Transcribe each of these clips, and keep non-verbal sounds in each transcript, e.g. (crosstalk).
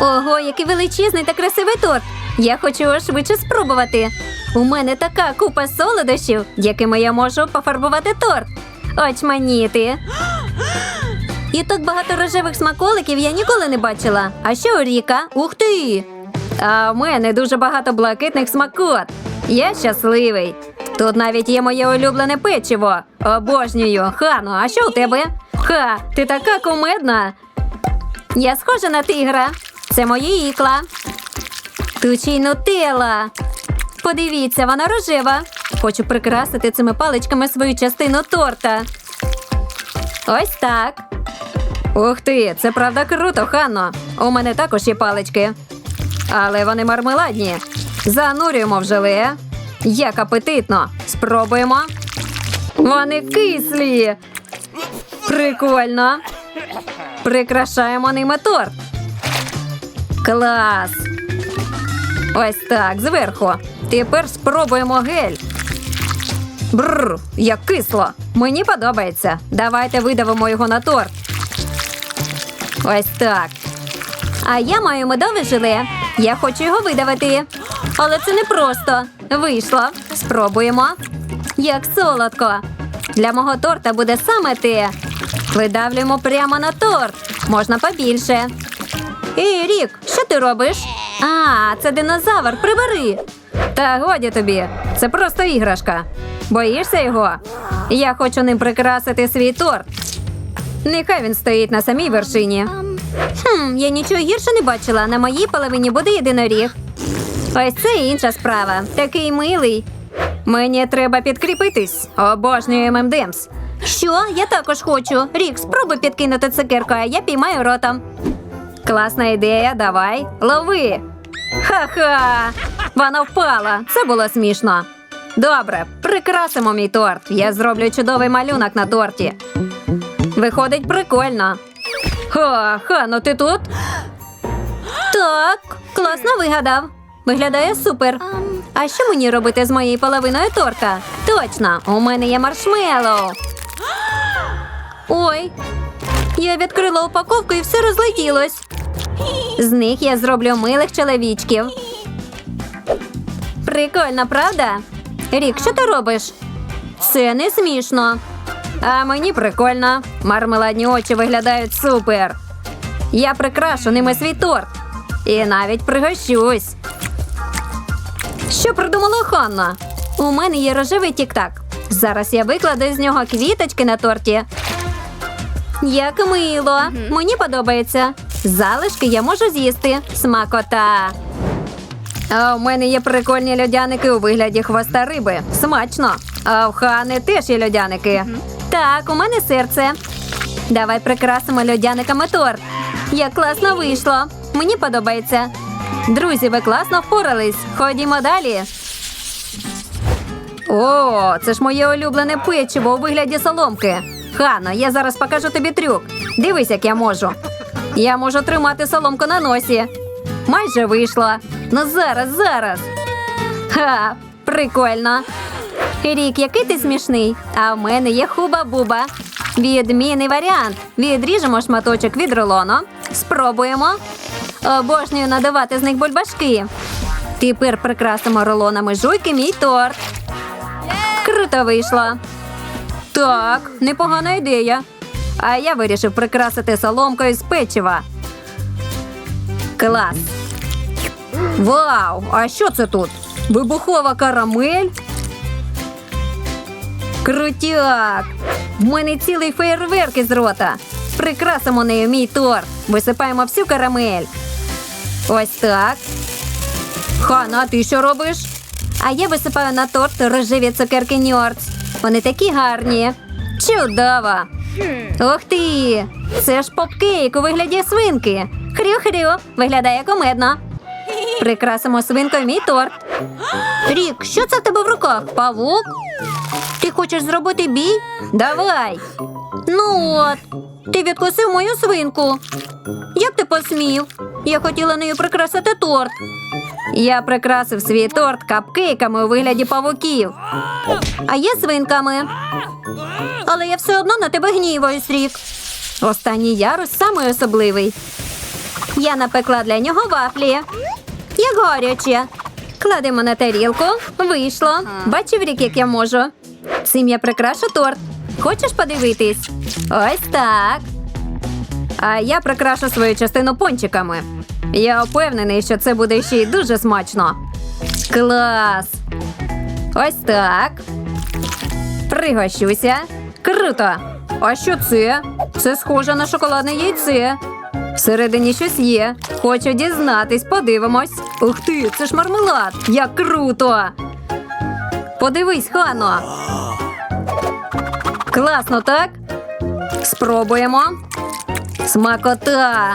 Ого, який величезний та красивий торт. Я хочу його швидше спробувати. У мене така купа солодощів, якими я можу пофарбувати торт. Очманіти. (gasps) І так багато рожевих смаколиків я ніколи не бачила. А що Ріка? Ух ти! А в мене дуже багато блакитних смакот. Я щасливий. Тут навіть є моє улюблене печиво. Обожнюю. Хану, а що у тебе? Ха, ти така кумедна. Я схожа на тигра. Це моє ікла. Тут ще. Подивіться, вона рожева. Хочу прикрасити цими паличками свою частину торта. Ось так. Ух ти, це правда круто, Ханно. У мене також є палички. Але вони мармеладні. Занурюємо в желе. Як апетитно. Спробуємо. Вони кислі. Прикольно. Прикрашаємо ними торт. Клас. Ось так, зверху. Тепер спробуємо гель. Бррр, як кисло. Мені подобається. Давайте видавимо його на торт. Ось так. А я маю медове желе. Я хочу його видавити. Але це не просто. Вийшло. Спробуємо. Як солодко. Для мого торта буде саме те. Видавлюємо прямо на торт. Можна побільше. Ей, Рік, що ти робиш? А, це динозавр, прибери. Та годі тобі, це просто іграшка. Боїшся його? Я хочу ним прикрасити свій торт. Нехай він стоїть на самій вершині. Хм, я нічого гірше не бачила. На моїй половині буде єдиноріг. Ось це інша справа. Такий милий. Мені треба підкріпитись. Обожнюю ММДМС. Що? Я також хочу. Рік, спробуй підкинути цукерку, а я піймаю ротом. Класна ідея, давай. Лови. Ха-ха! Вона впала. Це було смішно. Добре, прикрасимо мій торт. Я зроблю чудовий малюнок на торті. Виходить прикольно. Ха, Хано, ти тут? Так, класно вигадав. Виглядає супер. А що мені робити з моєю половиною торта? Точно, у мене є маршмеллоу. Ой, я відкрила упаковку і все розлетілось. З них я зроблю милих чоловічків. Прикольно, правда? Рік, що ти робиш? Це не смішно. А мені прикольно. Мармеладні очі виглядають супер. Я прикрашу ними свій торт. І навіть пригощусь. Що придумала Ханна? У мене є рожевий тік-так. Зараз я викладу з нього квіточки на торті. Як мило. Мені подобається. Залишки я можу з'їсти. Смакота. А у мене є прикольні льодяники у вигляді хвоста риби. Смачно. А в Хани теж є льодяники. Так, у мене серце. Давай прикрасимо льодяниками торт. Як класно вийшло. Мені подобається. Друзі, ви класно впорались. Ходімо далі. О, це ж моє улюблене печиво у вигляді соломки. Хано, я зараз покажу тобі трюк. Дивись, як я можу. Я можу тримати соломку на носі. Майже вийшло. Ну зараз, зараз. Ха, прикольно. Рік, який ти смішний. А в мене є хуба-буба. Відмінний варіант. Відріжемо шматочок від рулону. Спробуємо. Обожнюю надавати з них бульбашки. Тепер прикрасимо рулонами жуйки мій торт. Круто вийшло. Так, непогана ідея. А я вирішив прикрасити соломкою з печива. Клас. Вау! А що це тут? Вибухова карамель? Крутяк! В мене цілий фейерверк із рота. Прикрасимо нею мій торт. Висипаємо всю карамель. Ось так. Хана, ти що робиш? А я висипаю на торт рожеві цукерки Ньордс. Вони такі гарні. Чудово! Ух ти! Це ж попкейк у вигляді свинки. Хрю-хрю, виглядає комедно. Прикрасимо свинкою мій торт. Рік, що це в тебе в руках? Павук? Ти хочеш зробити бій? Давай. Ну от, ти відкусив мою свинку. Як ти посмів? Я хотіла нею прикрасити торт. Я прикрасив свій торт капкейками у вигляді павуків. А я свинками. Але я все одно на тебе гніваюсь, Рік. Останній ярус самий особливий. Я напекла для нього вафлі. Як гаряче. Кладемо на тарілку. Вийшло. Бачив рік, як я можу. Цим я прикрашу торт. Хочеш подивитись? Ось так. А я прикрашу свою частину пончиками. Я впевнений, що це буде ще й дуже смачно. Клас! Ось так. Пригощуся. Круто! А що це? Це схоже на шоколадне яйце. Всередині щось є. Хочу дізнатись, подивимось. Ух ти, це ж мармелад! Як круто! Подивись, Хано. Класно, так? Спробуємо. Смакота.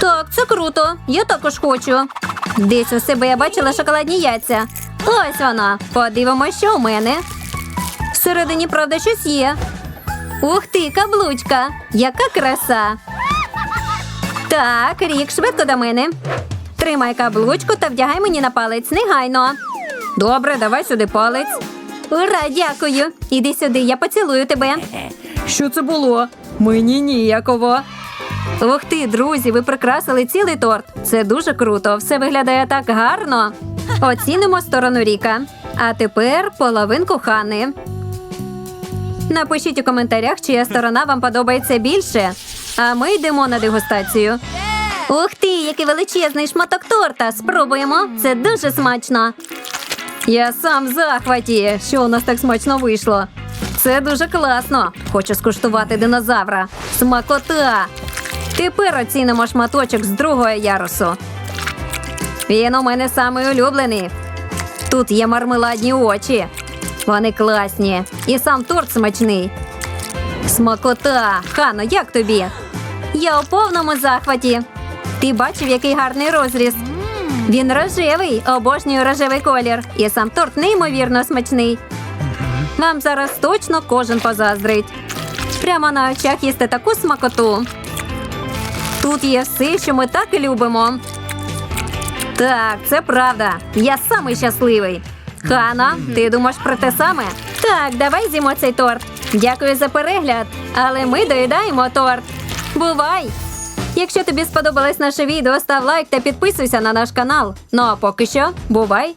Так, це круто. Я також хочу. Десь у себе я бачила шоколадні яйця. Ось вона. Подивимось, що у мене. Всередині, правда, щось є. Ух ти, каблучка! Яка краса! Так, рік, швидко до мене. Тримай каблучку та вдягай мені на палець негайно. Добре, давай сюди палець. Ура, дякую. Іди сюди, я поцілую тебе. Що це було? Мені ніяково. Ух ти, друзі, ви прикрасили цілий торт. Це дуже круто. Все виглядає так гарно. Оцінимо сторону Ріка. А тепер половинку Хани. Напишіть у коментарях, чия сторона вам подобається більше. А ми йдемо на дегустацію. Ух ти, який величезний шматок торта! Спробуємо. Це дуже смачно. Я сам в захваті, що у нас так смачно вийшло. Це дуже класно. Хочу скуштувати динозавра. Смакота. Тепер оцінимо шматочок з другого ярусу. Він у мене самий улюблений. Тут є мармеладні очі. Вони класні. І сам торт смачний. Смакота! Хано, як тобі? Я у повному захваті. Ти бачив, який гарний розріз. Він рожевий, обожнюю рожевий колір. І сам торт неймовірно смачний. Вам зараз точно кожен позаздрить. Прямо на очах їсти таку смакоту. Тут є все, що ми так і любимо. Так, це правда. Я самий щасливий. Хана, ти думаєш про те саме? Так, давай з'їмо цей торт. Дякую за перегляд. Але ми доїдаємо торт. Бувай! Якщо тобі сподобалось наше відео, став лайк та підписуйся на наш канал. Ну а поки що, бувай!